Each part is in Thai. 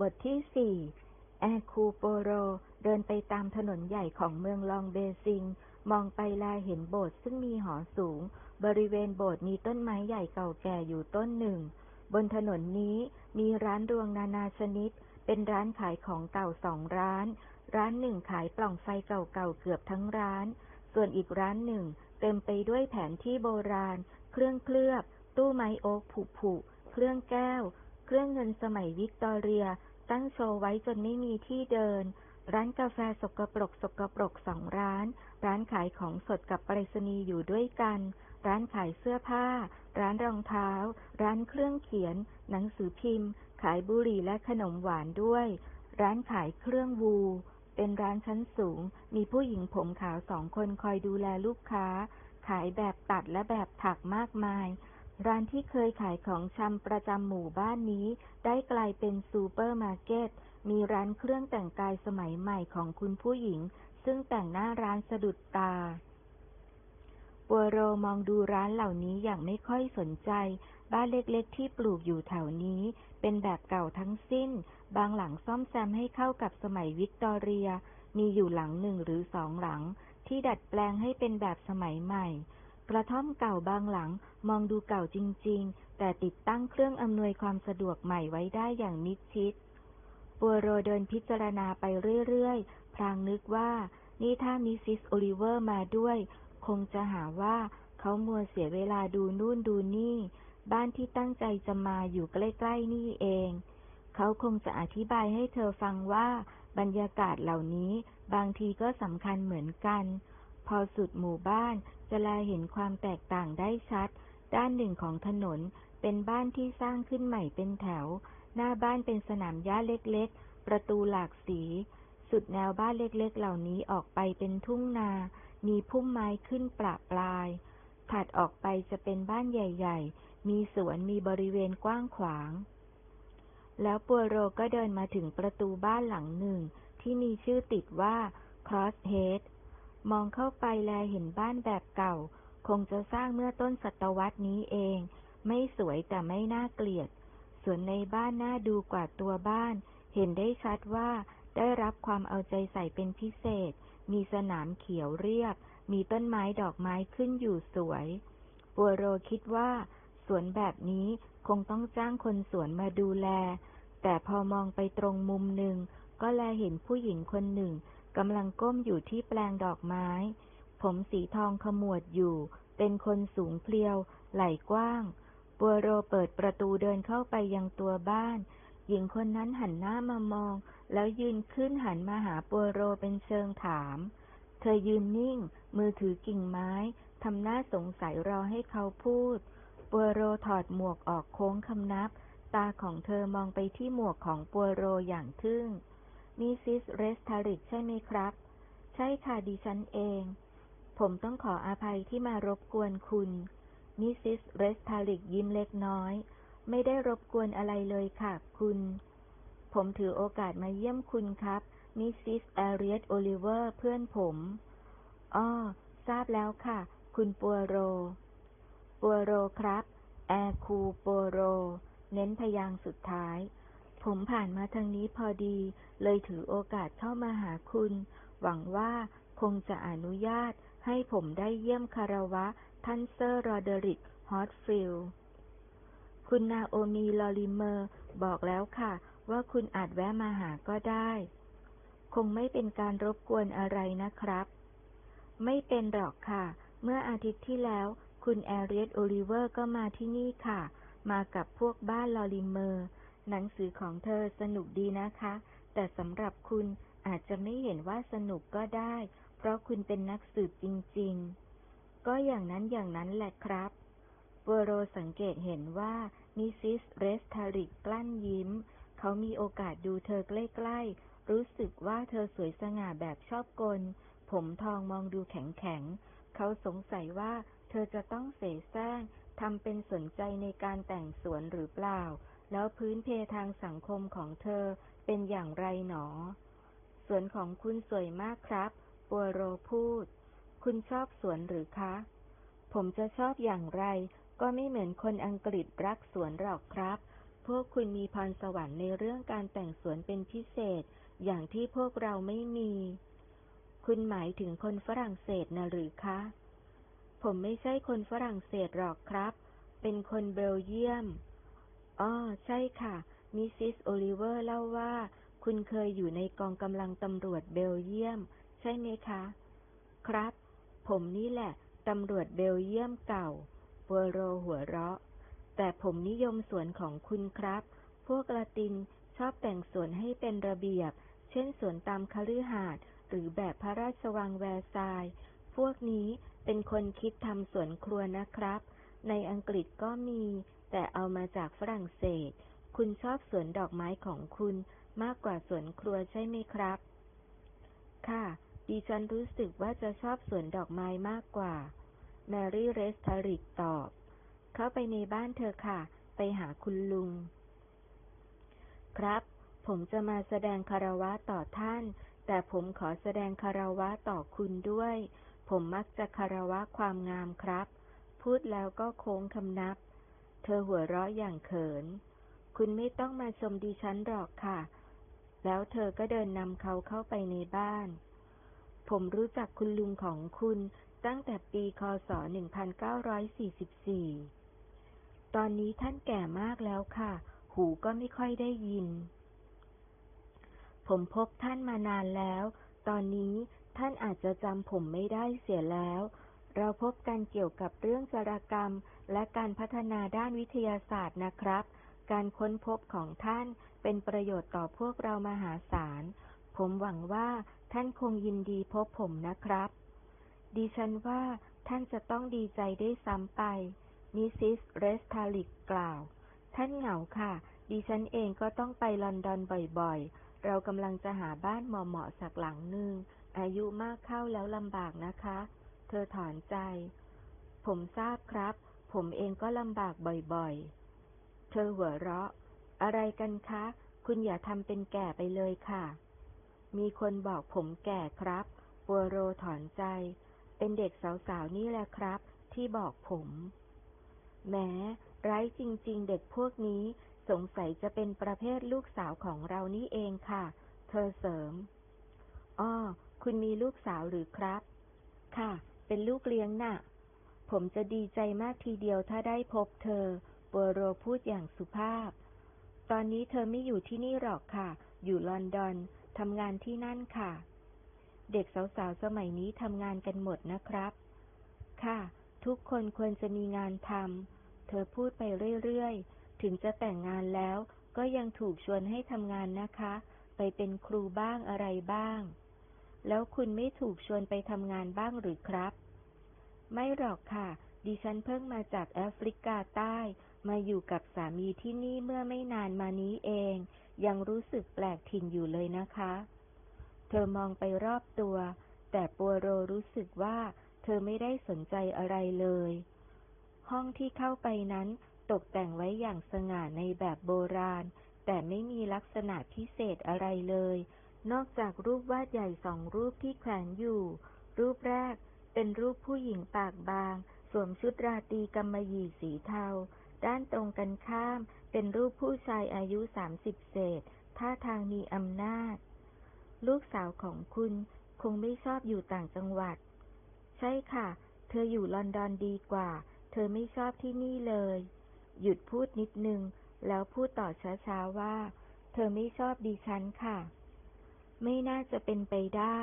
บทที่สี่แอคูโปโร เดินไปตามถนนใหญ่ของเมืองลองเบซิง มองไปแลเห็นโบสถ์ซึ่งมีหอสูง บริเวณโบสถ์มีต้นไม้ใหญ่เก่าแก่อยู่ต้นหนึ่ง บนถนนนี้มีร้านรวงนานาชนิด เป็นร้านขายของเก่าสองร้าน ร้านหนึ่งขายปล่องไฟเก่าๆเกือบทั้งร้าน ส่วนอีกร้านหนึ่งเต็มไปด้วยแผนที่โบราณ เครื่องเคลือบ ตู้ไม้โอ๊กผุๆเครื่องแก้ว เครื่องเงินสมัยวิกตอเรีย ตั้งโชว์ไว้จนไม่มีที่เดิน ร้านกาแฟสกปรกสกปรกสองร้าน ร้านขายของสดกับไปรษณีย์อยู่ด้วยกัน ร้านขายเสื้อผ้า ร้านรองเท้า ร้านเครื่องเขียน หนังสือพิมพ์ ขายบุหรี่และขนมหวานด้วย ร้านขายเครื่องวูเป็นร้านชั้นสูง มีผู้หญิงผมขาวสองคนคอยดูแลลูกค้า ขายแบบตัดและแบบถักมากมาย ร้านที่เคยขายของชำประจำหมู่บ้านนี้ ได้กลายเป็นซูเปอร์มาร์เก็ต มีร้านเครื่องแต่งกายสมัยใหม่ของคุณผู้หญิง ซึ่งแต่งหน้าร้านสะดุดตา ปัวโรมองดูร้านเหล่านี้อย่างไม่ค่อยสนใจ บ้านเล็กๆที่ปลูกอยู่แถวนี้ เป็นแบบเก่าทั้งสิ้น บางหลังซ่อมแซมให้เข้ากับสมัยวิกตอเรีย มีอยู่หลังหนึ่งหรือสองหลัง ที่ดัดแปลงให้เป็นแบบสมัยใหม่ กระท่อมเก่าบางหลังมองดูเก่าจริง ๆ แต่ติดตั้งเครื่องอำนวยความสะดวกใหม่ไว้ได้อย่างมิดชิด ปัวโรเดินพิจารณาไปเรื่อย ๆ พลางนึกว่า นี่ถ้ามิสซิสโอลิเวอร์มาด้วย คงจะหาว่าเขามัวเสียเวลาดูนู่นดูนี่ บ้านที่ตั้งใจจะมาอยู่ใกล้ ๆ นี่เอง เขาคงจะอธิบายให้เธอฟังว่า บรรยากาศเหล่านี้บางทีก็สำคัญเหมือนกัน พอสุดหมู่บ้าน จะแลเห็นความแตกต่างได้ชัด ด้านหนึ่งของถนนเป็นบ้านที่สร้างขึ้นใหม่เป็นแถว หน้าบ้านเป็นสนามหญ้าเล็กๆ ประตูหลากสี สุดแนวบ้านเล็กๆ เหล่านี้ออกไปเป็นทุ่งนา มีพุ่มไม้ขึ้นประปราย ถัดออกไปจะเป็นบ้านใหญ่ๆ มีสวนมีบริเวณกว้างขวาง แล้วปัวโรก็เดินมาถึงประตูบ้านหลังหนึ่ง ที่มีชื่อติดว่า Crosshead มองเข้าไปแลเห็นบ้านแบบเก่า คงจะสร้างเมื่อต้นศตวรรษนี้เอง ไม่สวยแต่ไม่น่าเกลียด ส่วนในบ้านน่าดูกว่าตัวบ้าน เห็นได้ชัดว่าได้รับความเอาใจใส่เป็นพิเศษ มีสนามเขียวเรียบ มีต้นไม้ดอกไม้ขึ้นอยู่สวย ปัวโรคิดว่า สวนแบบนี้คงต้องจ้างคนสวนมาดูแล แต่พอมองไปตรงมุมหนึ่ง ก็แลเห็นผู้หญิงคนหนึ่ง กำลังก้มอยู่ที่แปลงดอกไม้ ผมสีทองขมวดอยู่ เป็นคนสูงเพลียว ไหล่กว้าง ปัวโรเปิดประตูเดินเข้าไปยังตัวบ้าน หญิงคนนั้นหันหน้ามามอง แล้วยืนขึ้นหันมาหาปัวโรเป็นเชิงถาม เธอยืนนิ่ง มือถือกิ่งไม้ ทำหน้าสงสัยรอให้เขาพูด ปัวโรถอดหมวกออกโค้งคำนับ ตาของเธอมองไปที่หมวกของปัวโรอย่างทึ่ง มิสซิสเรสทาริกใช่ไหมครับ ใช่ค่ะดิฉันเอง ผมต้องขออภัยที่มารบกวนคุณมิสซิสเรสทาริกยิ้มเล็กน้อย ไม่ได้รบกวนอะไรเลยค่ะ คุณ ผมถือโอกาสมาเยี่ยมคุณครับมิสซิสแอเรียตโอลิเวอร์เพื่อนผมอ้อทราบแล้วค่ะ คุณปัวโร ปัวโรครับ แอคูปัวโร เน้นพยางค์สุดท้าย ผมผ่านมาทางนี้พอดี เลยถือโอกาสเข้ามาหาคุณ หวังว่าคงจะอนุญาตให้ผมได้เยี่ยมคารวะ ท่านเซอร์โรเดริกฮอตฟิลคุณนาโอมีลอริเมอร์ บอกแล้วค่ะ ว่าคุณอาจแวะมาหาก็ได้ คงไม่เป็นการรบกวนอะไรนะครับ ไม่เป็นหรอกค่ะ เมื่ออาทิตย์ที่แล้ว คุณแอเรียตโอลิเวอร์ก็มาที่นี่ค่ะ มากับพวกบ้านลอริเมอร์ หนังสือของเธอสนุกดีนะคะ แต่สำหรับคุณอาจจะไม่เห็นว่าสนุกก็ได้ เพราะคุณเป็นนักสืบจริง ๆ ก็อย่างนั้นอย่างนั้นแหละครับปัวโรสังเกตเห็นว่ามิสซิสเรสทาริกกลั้นยิ้ม เขามีโอกาสดูเธอใกล้ๆ รู้สึกว่าเธอสวยสง่าแบบชอบกล ผมทองมองดูแข็งๆ เขาสงสัยว่าเธอจะต้องเสแสร้งทำเป็นสนใจในการแต่งสวนหรือเปล่า แล้วพื้นเพทางสังคมของเธอเป็นอย่างไรหนอ สวนของคุณสวยมากครับปัวโรพูด คุณชอบสวนหรือคะ ผมจะชอบอย่างไร ก็ไม่เหมือนคนอังกฤษรักสวนหรอกครับ พวกคุณมีพรสวรรค์ในเรื่องการแต่งสวนเป็นพิเศษ อย่างที่พวกเราไม่มี คุณหมายถึงคนฝรั่งเศสนะหรือคะ ผมไม่ใช่คนฝรั่งเศสหรอกครับ เป็นคนเบลเยียม อ้อใช่ค่ะ มิสซิสโอลิเวอร์เล่าว่า คุณเคยอยู่ในกองกำลังตำรวจเบลเยียม ใช่ไหมคะ ครับ ผมนี่แหละตำรวจเบลเยียมเก่าปัวโรหัวเราะ แต่ผมนิยมสวนของคุณครับ พวกละตินชอบแต่งสวนให้เป็นระเบียบ เช่นสวนตามคฤหาสน์หรือแบบพระราชวังแวร์ซายพวกนี้เป็นคนคิดทำสวนครัวนะครับ ในอังกฤษก็มี แต่เอามาจากฝรั่งเศส คุณชอบสวนดอกไม้ของคุณมากกว่าสวนครัวใช่ไหมครับ ค่ะ ดิฉันรู้สึกว่าจะชอบสวนดอกไม้มากกว่า แมรี่เรสทาริกตอบ เข้าไปในบ้านเธอค่ะ ไปหาคุณลุง ครับ ผมจะมาแสดงคารวะต่อท่าน แต่ผมขอแสดงคารวะต่อคุณด้วย ผมมักจะคารวะความงามครับ พูดแล้วก็โค้งคำนับ เธอหัวเราะอย่างเขิน คุณไม่ต้องมาชมดิฉันหรอกค่ะ แล้วเธอก็เดินนำเขาเข้าไปในบ้าน ผมรู้จักคุณลุงของคุณตั้งแต่ปีคศ 1944 ตอนนี้ท่านแก่มากแล้วค่ะ หูก็ไม่ค่อยได้ยิน ผมพบท่านมานานแล้ว ตอนนี้ท่านอาจจะจำผมไม่ได้เสียแล้ว เราพบกันเกี่ยวกับเรื่องจารกรรม และการพัฒนาด้านวิทยาศาสตร์นะครับ การค้นพบของท่านเป็นประโยชน์ต่อพวกเรามหาศาล ผมหวังว่าท่านคงยินดีพบผมนะครับ ดิฉันว่าท่านจะต้องดีใจได้ซ้ำไป มิสซิสเรสทาลิกกล่าว ท่านเหงาค่ะ ดิฉันเองก็ต้องไปลอนดอนบ่อยๆ เรากำลังจะหาบ้านเหมาะๆสักหลังหนึ่ง อายุมากเข้าแล้วลำบากนะคะ เธอถอนใจ ผมทราบครับ ผมเองก็ลำบากบ่อยๆ เธอหัวเราะ อะไรกันคะ คุณอย่าทำเป็นแก่ไปเลยค่ะ มีคนบอกผมแก่ครับ ปัวโรถอนใจ เป็นเด็กสาวๆนี่แหละครับ ที่บอกผมแม้ไร้จริง ๆ เด็กพวกนี้สงสัยจะเป็นประเภทลูกสาวของเรานี่เองค่ะ เธอเสริม อ้อ คุณมีลูกสาวหรือครับ ค่ะ เป็นลูกเลี้ยงน่ะ ผมจะดีใจมากทีเดียวถ้าได้พบเธอปัวโรพูดอย่างสุภาพ ตอนนี้เธอไม่อยู่ที่นี่หรอกค่ะ อยู่ลอนดอน ทำงานที่นั่นค่ะ เด็กสาวๆ สมัยนี้ทำงานกันหมดนะครับ ค่ะ ทุกคนควรจะมีงานทำ เธอพูดไปเรื่อยๆ ถึงจะแต่งงานแล้ว ก็ยังถูกชวนให้ทำงานนะคะ ไปเป็นครูบ้างอะไรบ้าง แล้วคุณไม่ถูกชวนไปทำงานบ้างหรือครับ ไม่หรอกค่ะ ดิฉันเพิ่งมาจากแอฟริกาใต้ มาอยู่กับสามีที่นี่เมื่อไม่นานมานี้เอง ยังรู้สึกแปลกถิ่นอยู่เลยนะคะ เธอมองไปรอบตัว แต่ปัวโรรู้สึกว่า เธอไม่ได้สนใจอะไรเลย ห้องที่เข้าไปนั้นตกแต่งไว้อย่างสง่าในแบบโบราณ แต่ไม่มีลักษณะพิเศษอะไรเลย นอกจากรูปวาดใหญ่สองรูปที่แขวนอยู่ รูปแรก เป็นรูปผู้หญิงปากบาง สวมชุดราตรีกำมะหยี่สีเทา ด้านตรงกันข้าม เป็นรูปผู้ชายอายุสามสิบเศษ ท่าทางมีอำนาจ ลูกสาวของคุณคงไม่ชอบอยู่ต่างจังหวัด ใช่ค่ะ เธออยู่ลอนดอนดีกว่า เธอไม่ชอบที่นี่เลย หยุดพูดนิดนึง แล้วพูดต่อช้าๆว่า เธอไม่ชอบดิฉันค่ะ ไม่น่าจะเป็นไปได้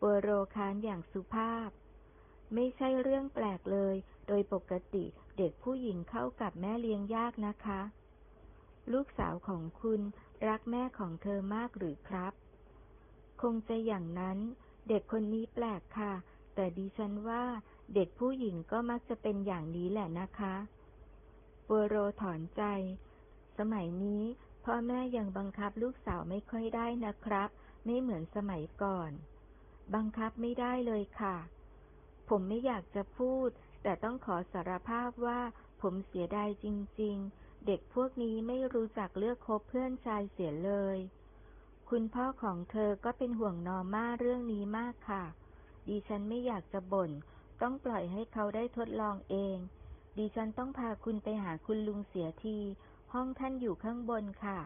ปัวโรคานอย่างสุภาพ ไม่ใช่เรื่องแปลกเลย โดยปกติเด็กผู้หญิงเข้ากับแม่เลี้ยงยากนะคะ ลูกสาวของคุณรักแม่ของเธอมากหรือครับ คงจะอย่างนั้น เด็กคนนี้แปลกค่ะ แต่ดิฉันว่าเด็กผู้หญิงก็มักจะเป็นอย่างนี้แหละนะคะปัวโรถอนใจ สมัยนี้พ่อแม่ยังบังคับลูกสาวไม่ค่อยได้นะครับ ไม่เหมือนสมัยก่อน บังคับไม่ได้เลยค่ะ ผมไม่อยากจะพูด แต่ต้องขอสารภาพว่า ผมเสียดายจริง ๆ เด็กพวกนี้ไม่รู้จักเลือกคบเพื่อนชายเสียเลย คุณพ่อของเธอก็เป็นห่วงนอร์มาเรื่องนี้มากค่ะ ดิฉันไม่อยากจะบ่น ต้องปล่อยให้เขาได้ทดลองเอง ดิฉันต้องพาคุณไปหาคุณลุงเสียที ห้องท่านอยู่ข้างบนค่ะ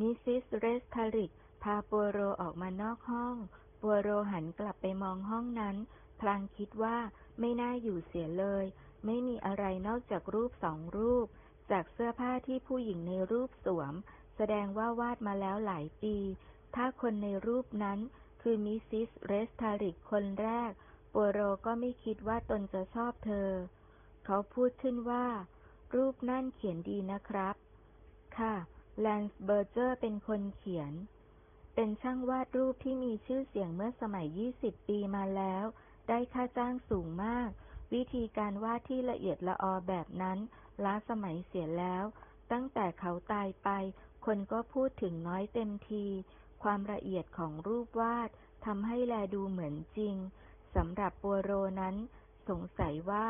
มิสซิสเรสทาริกพาปัวโรออกมานอกห้อง ปัวโรหันกลับไปมองห้องนั้น พลางคิดว่าไม่น่าอยู่เสียเลย ไม่มีอะไรนอกจากรูปสองรูป จากเสื้อผ้าที่ผู้หญิงในรูปสวม แสดงว่าวาดมาแล้วหลายปี ถ้าคนในรูปนั้นคือมิสซิสเรสทาริกคนแรก ปัวโรก็ไม่คิดว่าตนจะชอบเธอ เขาพูดขึ้นว่า รูปนั่นเขียนดีนะครับ ค่ะแลนส์เบอร์เจอร์เป็นคนเขียน เป็นช่างวาดรูปที่มีชื่อเสียงเมื่อสมัย 20 ปีมาแล้ว ได้ค่าจ้างสูงมาก วิธีการวาดที่ละเอียดละออแบบนั้น ล้าสมัยเสียแล้ว ตั้งแต่เขาตายไป คนก็พูดถึงน้อยเต็มที ความละเอียดของรูปวาดทำให้แลดูเหมือนจริงสำหรับปัวโรนั้น สงสัยว่า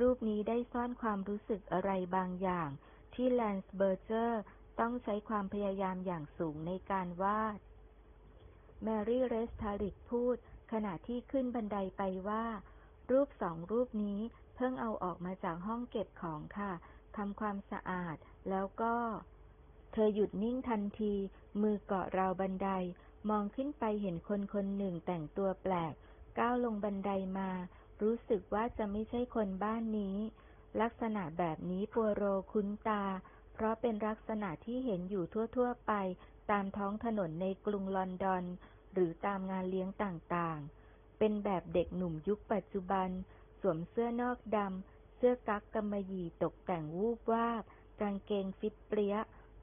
รูปนี้ได้ซ่อนความรู้สึกอะไรบางอย่าง ที่แลนส์เบอร์เจอร์ต้องใช้ความพยายามอย่างสูงในการวาด แมรี่เรสทาริกพูด ขณะที่ขึ้นบันไดไปว่า รูปสองรูปนี้เพิ่งเอาออกมาจากห้องเก็บของค่ะทำความสะอาด แล้วก็ เธอหยุดนิ่งทันที มือเกาะราวบันได มองขึ้นไปเห็นคนคนหนึ่งแต่งตัวแปลก ก้าวลงบันไดมา รู้สึกว่าจะไม่ใช่คนบ้านนี้ ลักษณะแบบนี้ปัวโรคุ้นตา เพราะเป็นลักษณะที่เห็นอยู่ทั่วๆไปตามท้องถนนในกรุงลอนดอน หรือตามงานเลี้ยงต่างๆ เป็นแบบเด็กหนุ่มยุคปัจจุบัน สวมเสื้อนอกดำ เสื้อกั๊กกำมะหยี่ตกแต่งวูบวาบ กางเกงฟิตเปรี้ย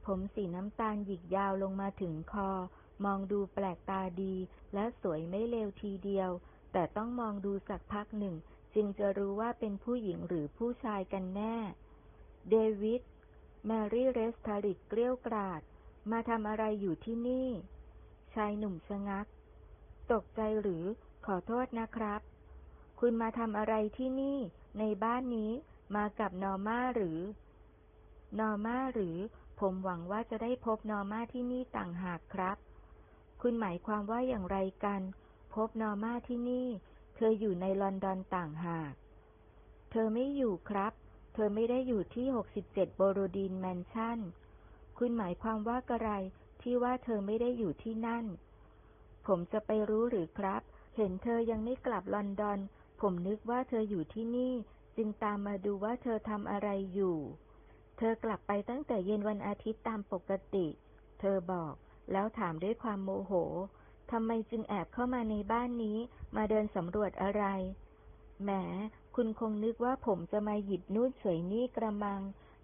ผมสีน้ำตาลหยิกยาวลงมาถึงคอ มองดูแปลกตาดี และสวยไม่เลวทีเดียว แต่ต้องมองดูสักพักหนึ่ง จึงจะรู้ว่าเป็นผู้หญิงหรือผู้ชายกันแน่ เดวิด แมรี่เรสทาริกเกลี้ยวกราด มาทำอะไรอยู่ที่นี่ ชายหนุ่มชะงัก ตกใจหรือขอโทษนะครับ คุณมาทำอะไรที่นี่ ในบ้านนี้มากับนอร์มาหรือ นอร์มาหรือ ผมหวังว่าจะได้พบนอร์มาที่นี่ต่างหากครับ คุณหมายความว่าอย่างไรกัน พบนอร์มาที่นี่ เธออยู่ในลอนดอนต่างหาก เธอไม่อยู่ครับ เธอไม่ได้อยู่ที่ 67 โบโรดีนแมนชั่น คุณหมายความว่ากระไรที่ว่าเธอไม่ได้อยู่ที่นั่น ผมจะไปรู้หรือครับ เห็นเธอยังไม่กลับลอนดอน ผมนึกว่าเธออยู่ที่นี่ จึงตามมาดูว่าเธอทำอะไรอยู่ เธอกลับไปตั้งแต่เย็นวันอาทิตย์ตามปกติ เธอบอก แล้วถามด้วยความโมโหทำไมจึงแอบเข้ามาในบ้านนี้ มาเดินสำรวจอะไร แหม คุณคงนึกว่าผมจะมาหยิบนู่นเฉยนี่กระมัง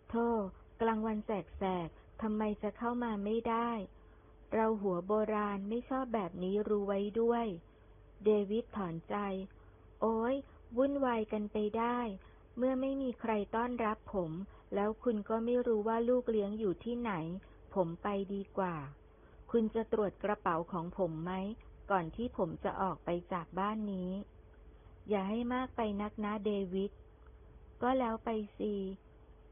โธ่กลางวันแสกๆทำไมจะเข้ามาไม่ได้ เราหัวโบราณไม่ชอบแบบนี้รู้ไว้ด้วย เดวิดถอนใจ โอ้ยวุ่นวายกันไปได้ เมื่อไม่มีใครต้อนรับผม แล้วคุณก็ไม่รู้ว่าลูกเลี้ยงอยู่ที่ไหน ผมไปดีกว่า คุณจะตรวจกระเป๋าของผมไหม ก่อนที่ผมจะออกไปจากบ้านนี้ อย่าให้มากไปนักนะเดวิด ก็แล้วไปสิ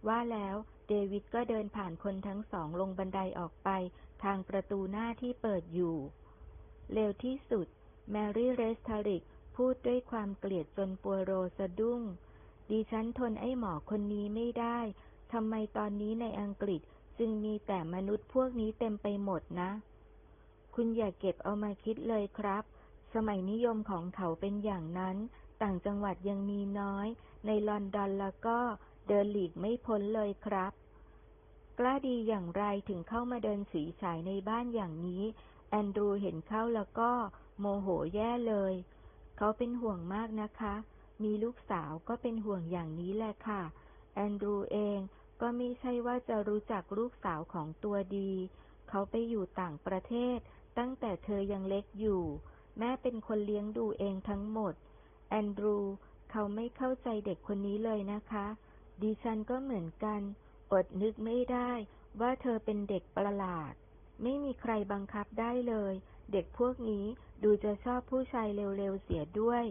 ว่าแล้วเดวิดก็เดินผ่านคนทั้งสองลงบันไดออกไปทางประตูหน้าที่เปิดอยู่ เร็วที่สุด แมรี่เรสทาริกพูดด้วยความเกลียดจนปัวโรสะดุ้ง ดิฉันทนไอ้หมอคนนี้ไม่ได้ทำไมตอนนี้ในอังกฤษจึงมีแต่มนุษย์พวกนี้เต็มไปหมดนะ คุณอย่าเก็บเอามาคิดเลยครับ สมัยนิยมของเขาเป็นอย่างนั้น ต่างจังหวัดยังมีน้อย ในลอนดอนแล้วก็เดินหลีกไม่พ้นเลยครับ กล้าดีอย่างไรถึงเข้ามาเดินสีฉายในบ้านอย่างนี้ แอนดรูเห็นเข้าแล้วก็โมโหแย่เลย เขาเป็นห่วงมากนะคะ มีลูกสาวก็เป็นห่วงอย่างนี้แหละค่ะ แอนดรูเองก็ไม่ใช่ว่าจะรู้จักลูกสาวของตัวดี เขาไปอยู่ต่างประเทศ ตั้งแต่เธอยังเล็กอยู่ แม่เป็นคนเลี้ยงดูเองทั้งหมด แอนดรู เขาไม่เข้าใจเด็กคนนี้เลยนะคะ ดิฉันก็เหมือนกัน อดนึกไม่ได้ว่าเธอเป็นเด็กประหลาด ไม่มีใครบังคับได้เลย เด็กพวกนี้ดูจะชอบผู้ชายเร็วๆเสียด้วย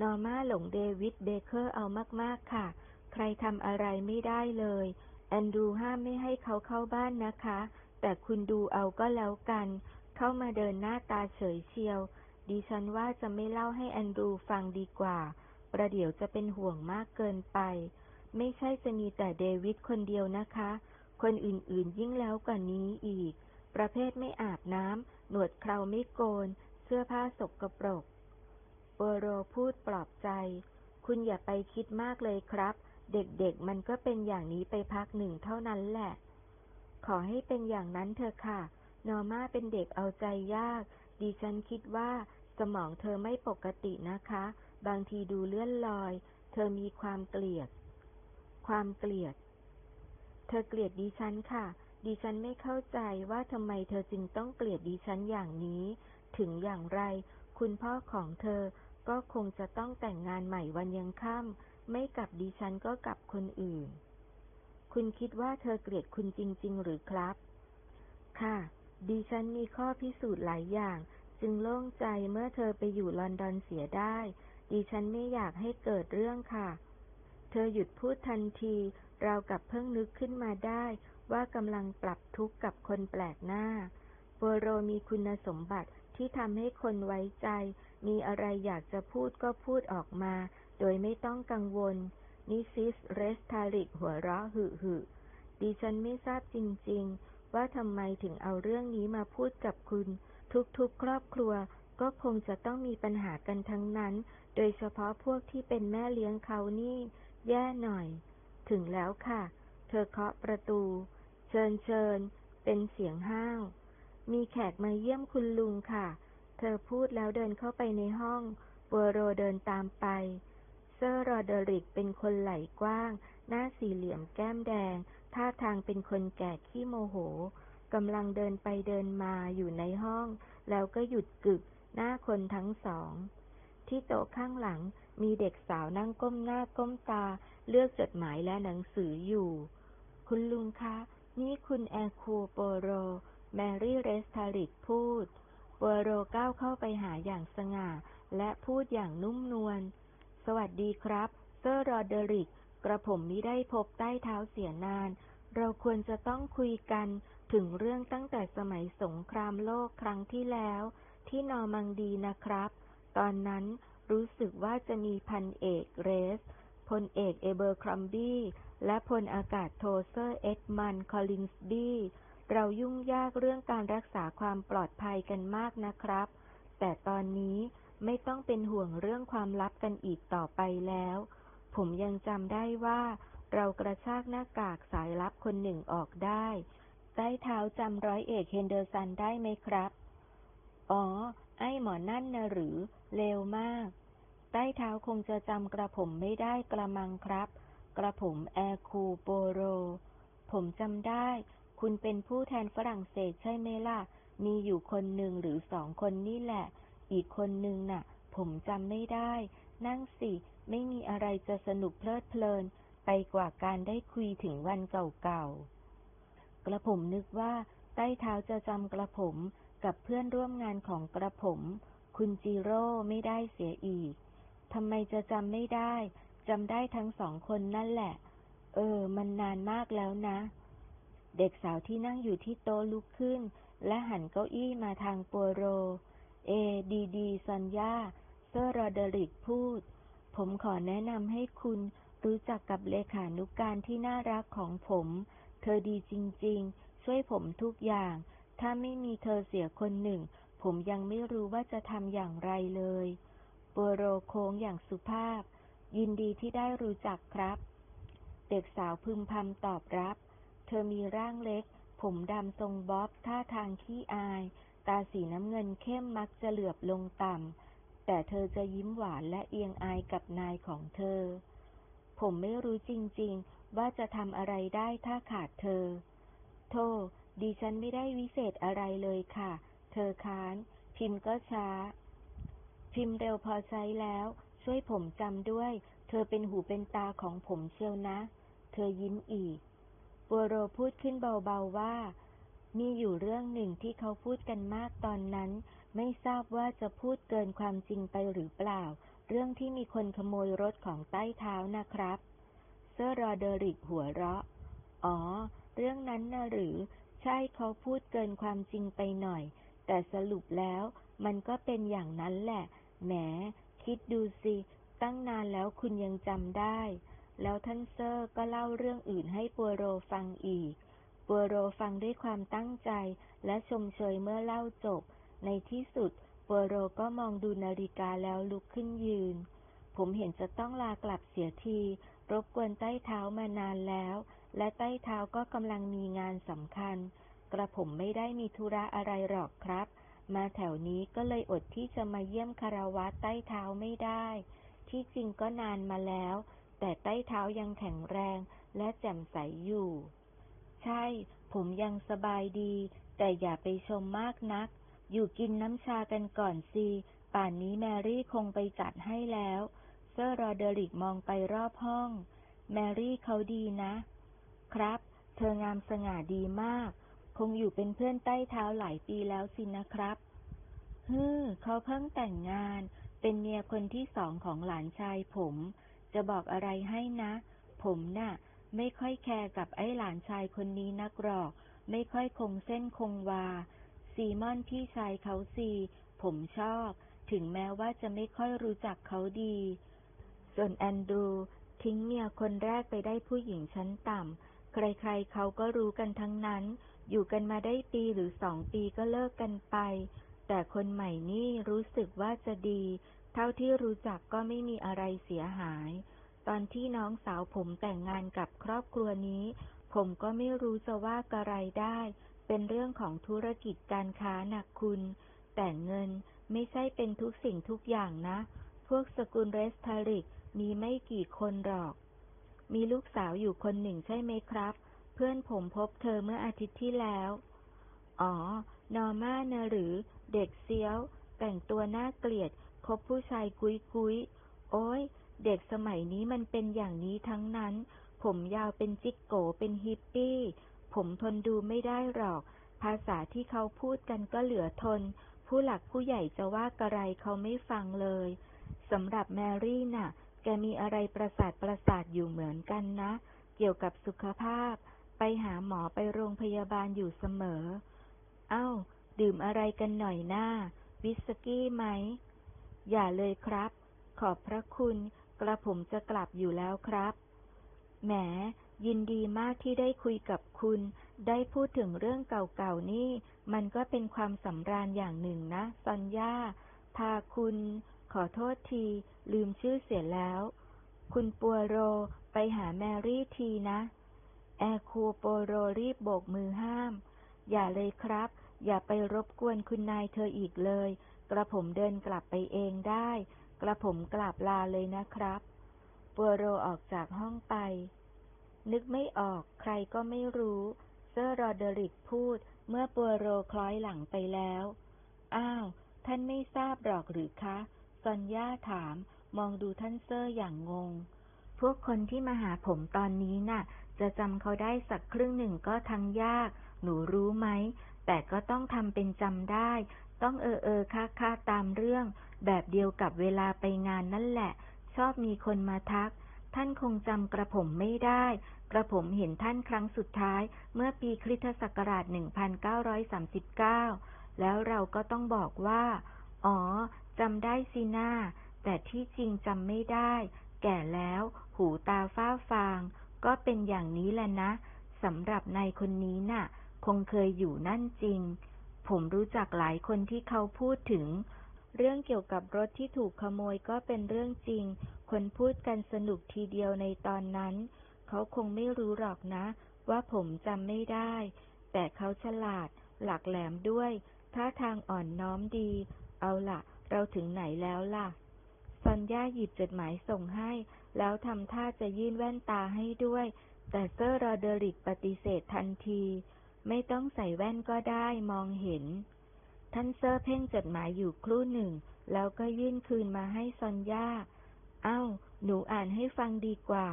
นอร์มาหลงเดวิดเบเกอร์เอามากๆค่ะ ใครทำอะไรไม่ได้เลย แอนดรูห้ามไม่ให้เขาเข้าบ้านนะคะ แต่คุณดูเอาก็แล้วกัน เข้ามาเดินหน้าตาเฉยเชียว ดิฉันว่าจะไม่เล่าให้แอนดรูฟังดีกว่า ประเดี๋ยวจะเป็นห่วงมากเกินไป ไม่ใช่จะมีแต่เดวิดคนเดียวนะคะ คนอื่นๆยิ่งแล้วกว่านี้อีก ประเภทไม่อาบน้ำ หนวดเคราไม่โกน เสื้อผ้าสกปรกเปโรพูดปลอบใจ คุณอย่าไปคิดมากเลยครับ เด็กๆมันก็เป็นอย่างนี้ไปพักหนึ่งเท่านั้นแหละ ขอให้เป็นอย่างนั้นเถอะค่ะ นอร์มาเป็นเด็กเอาใจยากดิฉันคิดว่า สมองเธอไม่ปกตินะคะ บางทีดูเลื่อนลอย เธอมีความเกลียด ความเกลียด เธอเกลียดดิฉันค่ะ ดิฉันไม่เข้าใจว่าทำไมเธอจึงต้องเกลียดดิฉันอย่างนี้ ถึงอย่างไร คุณพ่อของเธอก็คงจะต้องแต่งงานใหม่วันยังค่ำไม่กับดิฉันก็กับคนอื่น คุณคิดว่าเธอเกลียดคุณจริง ๆ หรือครับ ค่ะดิฉันมีข้อพิสูจน์หลายอย่าง จึงโล่งใจเมื่อเธอไปอยู่ลอนดอนเสียได้ ดิฉันไม่อยากให้เกิดเรื่องค่ะ เธอหยุดพูดทันทีเรากับเพิ่งนึกขึ้นมาได้ ว่ากำลังปรับทุกข์กับคนแปลกหน้าโปโรมีคุณสมบัติที่ทำให้คนไว้ใจ มีอะไรอยากจะพูดก็พูดออกมา โดยไม่ต้องกังวล นิซิสเรสทาริกหัวเราะหึหึดิฉันไม่ทราบจริง ๆ ว่าทำไมถึงเอาเรื่องนี้มาพูดกับคุณ ทุกๆ ครอบครัวก็คงจะต้องมีปัญหากันทั้งนั้น โดยเฉพาะพวกที่เป็นแม่เลี้ยงเขานี่ แย่หน่อย ถึงแล้วค่ะ เธอเคาะประตู เชิญเชิญ เป็นเสียงห้าว มีแขกมาเยี่ยมคุณลุงค่ะ เธอพูดแล้วเดินเข้าไปในห้อง บัวโรเดินตามไป เซอร์รอเดริกเป็นคนไหลกว้าง หน้าสี่เหลี่ยมแก้มแดง ท่าทางเป็นคนแก่ขี้โมโห กำลังเดินไปเดินมาอยู่ในห้อง แล้วก็หยุดกึกหน้าคนทั้งสอง ที่โต๊ะข้างหลังมีเด็กสาวนั่งก้มหน้าก้มตา เลือกจดหมายและหนังสืออยู่ คุณลุงคะ นี่คุณแอร์คูโปโร แมรี่เรสทาริกพูดเวโรก้าวเข้าไปหาอย่างสง่า และพูดอย่างนุ่มนวล สวัสดีครับ เซอร์รอเดริก กระผมมิได้พบใต้เท้าเสียนาน เราควรจะต้องคุยกัน ถึงเรื่องตั้งแต่สมัยสงครามโลกครั้งที่แล้ว ที่นอร์มังดีนะครับ ตอนนั้นรู้สึกว่าจะมีพันเอกเรส พลเอกเอเบอร์ครัมบี้และพลอากาศโทเซอร์เอ็ดมันคอลินส์บี้เรายุ่งยากเรื่องการรักษาความปลอดภัยกันมากนะครับ แต่ตอนนี้ไม่ต้องเป็นห่วงเรื่องความลับกันอีกต่อไปแล้ว ผมยังจำได้ว่า เรากระชากหน้ากากสายลับคนหนึ่งออกได้ ใต้เท้าจำร้อยเอกเฮนเดอร์สันได้ไหมครับ อ๋อ ไอ้หมอนั่นนะหรือ เลวมาก ใต้เท้าคงจะจำกระผมไม่ได้กระมังครับ กระผมแอร์คูโปโร ผมจำได้ คุณเป็นผู้แทนฝรั่งเศสใช่ไหมล่ะ มีอยู่คนหนึ่งหรือสองคนนี่แหละ อีกคนหนึ่งน่ะ ผมจำไม่ได้ นั่งสิ ไม่มีอะไรจะสนุกเพลิดเพลิน ไปกว่าการได้คุยถึงวันเก่าๆ กระผมนึกว่าใต้เท้าจะจำกระผมกับเพื่อนร่วมงานของกระผม คุณจิโร่ไม่ได้เสียอีกทำไมจะจำไม่ได้จำได้ทั้งสองคนนั่นแหละ เออ มันนานมากแล้วนะ เด็กสาวที่นั่งอยู่ที่โต๊ะลุกขึ้น และหันเก้าอี้มาทางปัวโร เอ ดีดีซอนยาเซอร์รอเดริกพูด ผมขอแนะนำให้คุณรู้จักกับเลขานุกการที่น่ารักของผม เธอดีจริง ๆ ช่วยผมทุกอย่าง ถ้าไม่มีเธอเสียคนหนึ่ง ผมยังไม่รู้ว่าจะทำอย่างไรเลยปัวโรโค้งอย่างสุภาพ ยินดีที่ได้รู้จักครับ เด็กสาวพึมพำตอบรับ เธอมีร่างเล็ก ผมดำทรงบ๊อบท่าทางขี้อาย ตาสีน้ำเงินเข้มมักจะเหลือบลงต่ำ แต่เธอจะยิ้มหวานและเอียงอายกับนายของเธอ ผมไม่รู้จริง ๆ ว่าจะทำอะไรได้ถ้าขาดเธอ โทษดิฉันไม่ได้วิเศษอะไรเลยค่ะ เธอค้าน พิมพ์ก็ช้า พิมพ์เร็วพอใช้แล้ว ช่วยผมจำด้วย เธอเป็นหูเป็นตาของผมเชียวนะ เธอยิ้มอีกบัวโรพูดขึ้นเบาๆว่า มีอยู่เรื่องหนึ่งที่เขาพูดกันมากตอนนั้น ไม่ทราบว่าจะพูดเกินความจริงไปหรือเปล่า เรื่องที่มีคนขโมยรถของใต้เท้านะครับ เซอร์รอเดริกหัวเราะ อ๋อ เรื่องนั้นนะหรือ ใช่เขาพูดเกินความจริงไปหน่อย แต่สรุปแล้วมันก็เป็นอย่างนั้นแหละ แหม คิดดูสิ ตั้งนานแล้วคุณยังจำได้ แล้วท่านเซอร์ก็เล่าเรื่องอื่นให้ปัวโรฟังอีก ปัวโรฟังด้วยความตั้งใจ และชมเชยเมื่อเล่าจบ ในที่สุดปัวโรก็มองดูนาฬิกาแล้วลุกขึ้นยืน ผมเห็นจะต้องลากลับเสียที รบกวนใต้เท้ามานานแล้ว และใต้เท้าก็กำลังมีงานสำคัญ กระผมไม่ได้มีธุระอะไรหรอกครับ มาแถวนี้ก็เลยอดที่จะมาเยี่ยมคารวะใต้เท้าไม่ได้ ที่จริงก็นานมาแล้ว แต่ใต้เท้ายังแข็งแรงและแจ่มใสอยู่ ใช่ ผมยังสบายดี แต่อย่าไปชมมากนัก อยู่กินน้ำชากันก่อนสิป่านนี้แมรี่คงไปจัดให้แล้ว เซอร์รอเดริกมองไปรอบห้อง แมรี่เขาดีนะ ครับ เธองามสง่าดีมาก คงอยู่เป็นเพื่อนใต้เท้าหลายปีแล้วสินะครับฮึมเขาเพิ่งแต่งงาน เป็นเมียคนที่สองของหลานชายผม จะบอกอะไรให้นะ ผมน่ะ ไม่ค่อยแคร์กับไอ้หลานชายคนนี้นักหรอก ไม่ค่อยคงเส้นคงวา ซีมอนพี่ชายเขาซี ผมชอบ ถึงแม้ว่าจะไม่ค่อยรู้จักเขาดี ส่วนแอนดรู ทิ้งเมียคนแรกไปได้ผู้หญิงชั้นต่ำ ใครๆเขาก็รู้กันทั้งนั้น อยู่กันมาได้ปีหรือสองปีก็เลิกกันไป แต่คนใหม่นี่รู้สึกว่าจะดี เท่าที่รู้จักก็ไม่มีอะไรเสียหาย ตอนที่น้องสาวผมแต่งงานกับครอบครัวนี้ ผมก็ไม่รู้จะว่ากระไรได้ เป็นเรื่องของธุรกิจการค้าหนักคุณ แต่เงินไม่ใช่เป็นทุกสิ่งทุกอย่างนะ พวกสกุลเรสทาริก มีไม่กี่คนหรอก มีลูกสาวอยู่คนหนึ่งใช่ไหมครับ เพื่อนผมพบเธอเมื่ออาทิตย์ที่แล้ว อ๋อ นอร์มาเนะหรือ เด็กเซียว แต่งตัวน่าเกลียด คบผู้ชายกุยกุยโอ้ย เด็กสมัยนี้มันเป็นอย่างนี้ทั้งนั้น ผมยาวเป็นจิกโกเป็นฮิปปี้ ผมทนดูไม่ได้หรอก ภาษาที่เขาพูดกันก็เหลือทน ผู้หลักผู้ใหญ่จะว่ากระไรเขาไม่ฟังเลยสำหรับแมรี่น่ะ แกมีอะไรประสาทประสาทอยู่เหมือนกันนะ เกี่ยวกับสุขภาพ ไปหาหมอไปโรงพยาบาลอยู่เสมอ เอ้า ดื่มอะไรกันหน่อยหน้า วิสกี้ไหม อย่าเลยครับ ขอบพระคุณ กระผมจะกลับอยู่แล้วครับ แหม ยินดีมากที่ได้คุยกับคุณ ได้พูดถึงเรื่องเก่าๆนี่ มันก็เป็นความสำราญอย่างหนึ่งนะซอนย่าพาคุณ อโทษที ลืมชื่อเสียแล้ว คุณปัวโรไปหาแมรี่ทีนะ แอร์คูโปโรรีบโบกมือห้าม อย่าเลยครับ อย่าไปรบกวนคุณนายเธออีกเลย กระผมเดินกลับไปเองได้ กระผมกลับลาเลยนะครับ ปัวโรออกจากห้องไป นึกไม่ออก ใครก็ไม่รู้ เซอร์รอเดริกพูด เมื่อปัวโรคล้อยหลังไปแล้ว อ้าวท่านไม่ทราบหรอกหรือคะ ซอนย่าถาม มองดูท่านเซอร์อย่างงง พวกคนที่มาหาผมตอนนี้น่ะ จะจำเขาได้สักครึ่งหนึ่งก็ทั้งยาก หนูรู้ไหม แต่ก็ต้องทำเป็นจำได้ ต้องเออเออค่าค่าตามเรื่อง แบบเดียวกับเวลาไปงานนั่นแหละ ชอบมีคนมาทัก ท่านคงจำกระผมไม่ได้ กระผมเห็นท่านครั้งสุดท้าย เมื่อปีคริสตศักราช 1939แล้วเราก็ต้องบอกว่า อ๋อ จำได้สินาแต่ที่จริงจำไม่ได้ แก่แล้วหูตาฝ้าฟาง ก็เป็นอย่างนี้แหละนะสำหรับนายคนนี้น่ะ คงเคยอยู่นั่นจริง ผมรู้จักหลายคนที่เขาพูดถึง เรื่องเกี่ยวกับรถที่ถูกขโมยก็เป็นเรื่องจริง คนพูดกันสนุกทีเดียวในตอนนั้น เขาคงไม่รู้หรอกนะ ว่าผมจำไม่ได้ แต่เขาฉลาด หลักแหลมด้วยท่าทางอ่อนน้อมดี เอาล่ะ เราถึงไหนแล้วล่ะซอนย่าหยิบจดหมายส่งให้ แล้วทำท่าจะยื่นแว่นตาให้ด้วย แต่เซอร์รอเดริกปฏิเสธทันที ไม่ต้องใส่แว่นก็ได้มองเห็น ท่านเซอร์เพ่งจดหมายอยู่ครู่หนึ่ง แล้วก็ยื่นคืนมาให้ซอนย่าเอ้าหนูอ่านให้ฟังดีกว่า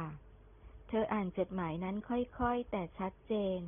เธออ่านจดหมายนั้นค่อยๆ แต่ชัดเจน